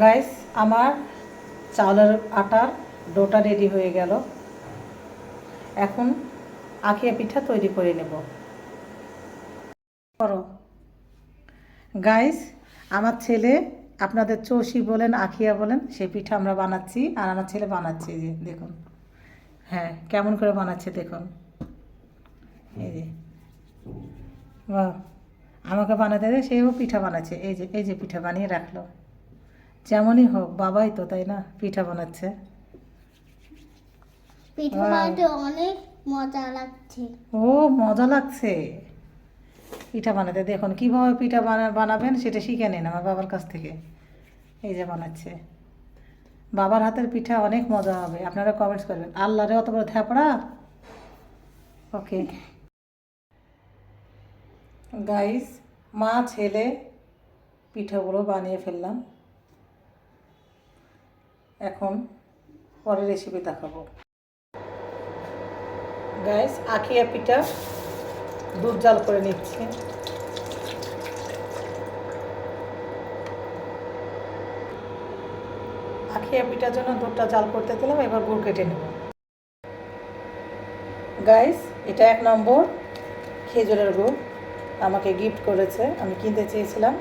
Guys আমার চাউলের আটার ডোটা রেডি হয়ে গেল। এখন আখিয়া পিঠা তৈরি করে নেব। করো। গাইস আমার ছেলে, আপনাদের চষি বলেন, আখিয়া বলেন সেই পিঠা আমরা বানাচ্ছি, আর আমার ছেলে বানাচ্ছে যে, দেখুন। হ্যাঁ কেমন করে বানাচ্ছে দেখুন। এই যে। আমাকে বানাতে সেও পিঠা বানাচ্ছে। এই যে এই যে পিঠা বানিয়ে রাখল। যেমনই হোক বাবাই তো তাই না? পিঠা বানাচ্ছে। পিঠে Wow. বানাতে অনেক মজা লাগছে। ও মজা লাগছে। পিঠা বানাতে দেখুন কীভাবে পিঠা বানাবেন সেটা শিখে নিন আমার বাবার কাছ থেকে। এই যে বানাচ্ছে। বাবার হাতের পিঠা অনেক মজা হবে আপনারা কমেন্টস করবেন। আল্লাহরে অত বড় থ্যাপড়া? ওকে গাইস মা ছেলে পিঠাগুলো বানিয়ে ফেললাম। এখন পরের রেসিপি দেখাবো। গাইস আখিয়া পিঠা দুধ জাল করে নিচ্ছি। আখিয়া পিঠার জন্য দুধটা জাল করতে দিলাম, এবার গুড় কেটে নেব। গাইস এটা এক নম্বর খেজুরের গুড়। আমাকে গিফট করেছে, আমি কিনতে চেয়েছিলাম।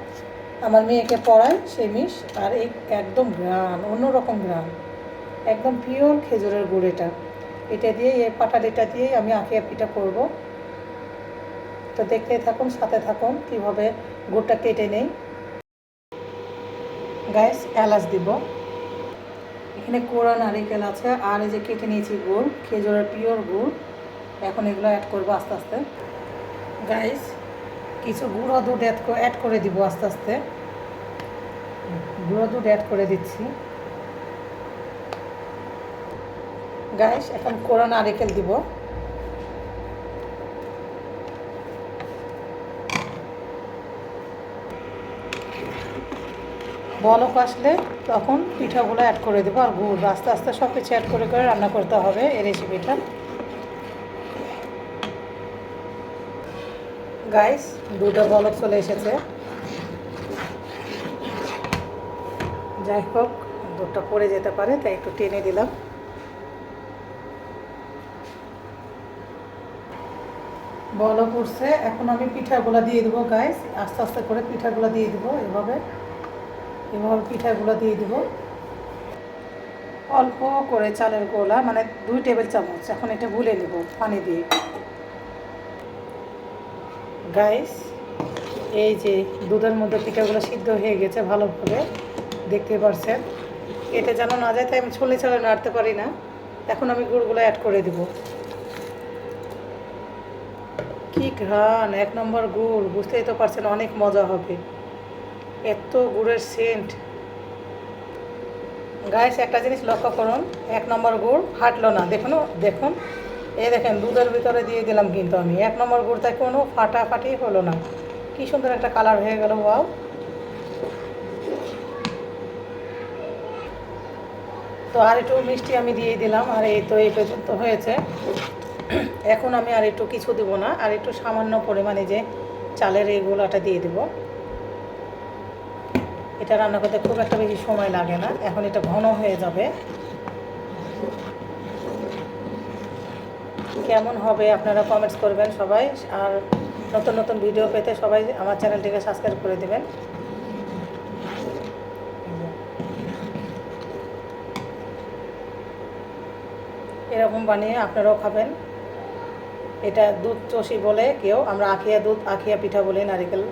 আমার মেয়েকে পড়াই সে মিস আর এই একদম ঘ্রাণ, অন্যরকম ঘ্রাণ। একদম পিওর খেজুরের গুড় এটা এটা দিয়ে এই পাটালিটা দিয়েই আমি আখিয়া পিঠা করব। তো দেখতে থাকুন, সাথে থাকুন, কীভাবে গুড়টা কেটে নেই। গ্যাস এলাচ দিব। এখানে কোড়া নারিকেল আছে, আর এই যে কেটে নিয়েছি গুড়, খেজুরের পিওর গুড়। এখন এগুলো অ্যাড করব আস্তে আস্তে। গাইস কিছু গুঁড়ো দুধ অ্যাড অ্যাড করে দিব আস্তে আস্তে। গুঁড়ো দুধ অ্যাড করে দিচ্ছি। গাইস এখন কোড়া নারিকেল দিব। বলক আসলে তখন পিঠাগুলো অ্যাড করে দেবো আর গুড়। আস্তে আস্তে সব কিছু অ্যাড করে করে রান্না করতে হবে এই রেসিপিটা গাইস দুটো বলক চলে এসেছে। যাই হোক দুধটা পড়ে যেতে পারে, তাই একটু টেনে দিলাম। বল পড়ছে এখন আমি পিঠাগুলো দিয়ে দেবো গাইস আস্তে আস্তে করে পিঠাগুলো দিয়ে দেবো, এভাবে। এভাবে পিঠাগুলো দিয়ে দেবো। অল্প করে চালের গোলা মানে দুই টেবিল চামচ, এখন এটা গুলে নেব পানি দিয়ে। গাইস এই যে দুধের মধ্যে পিঠাগুলো সিদ্ধ হয়ে গেছে ভালোভাবে, দেখতে পারছেন? এটা যেন না যায়, তাই আমি ছলে ছলে নাড়তে পারি না। এখন আমি গুড়গুলো অ্যাড করে দেব। কি ঘ্রাণ, এক নম্বর গুড়, বুঝতেই তো পারছেন অনেক মজা হবে। এত গুড়ের সেন্ট গাইস একটা জিনিস লক্ষ্য করুন, এক নম্বর গুড় ফাটলো না। দেখুন দেখুন। এই দেখেন, দুধের ভিতরে দিয়ে দিলাম কিন্তু আমি। এক নম্বর গুড়টা কোনো ফাটাফাটি হলো না। কি সুন্দর একটা কালার হয়ে গেল ওয়াও তো আর একটু মিষ্টি আমি দিয়ে দিলাম, আর এই তো এই পর্যন্ত হয়েছে। এখন আমি আর একটু কিছু দেবো না, আর একটু সামান্য পরিমাণে যে চালের এই গোলাটা দিয়ে দেবো। এটা রান্না করতে খুব একটা বেশি সময় লাগে না, এখন এটা ঘন হয়ে যাবে। কেমন হবে আপনারা কমেন্টস করবেন সবাই। আর নতুন নতুন ভিডিও পেতে সবাই আমার চ্যানেলটিকে সাবস্ক্রাইব করে দেবেন। এরকম বানিয়ে আপনারাও খাবেন। এটা দুধ চষি বলে কেউ, আমরা আখিয়া দুধ, আখিয়া পিঠা বলে নারিকেল।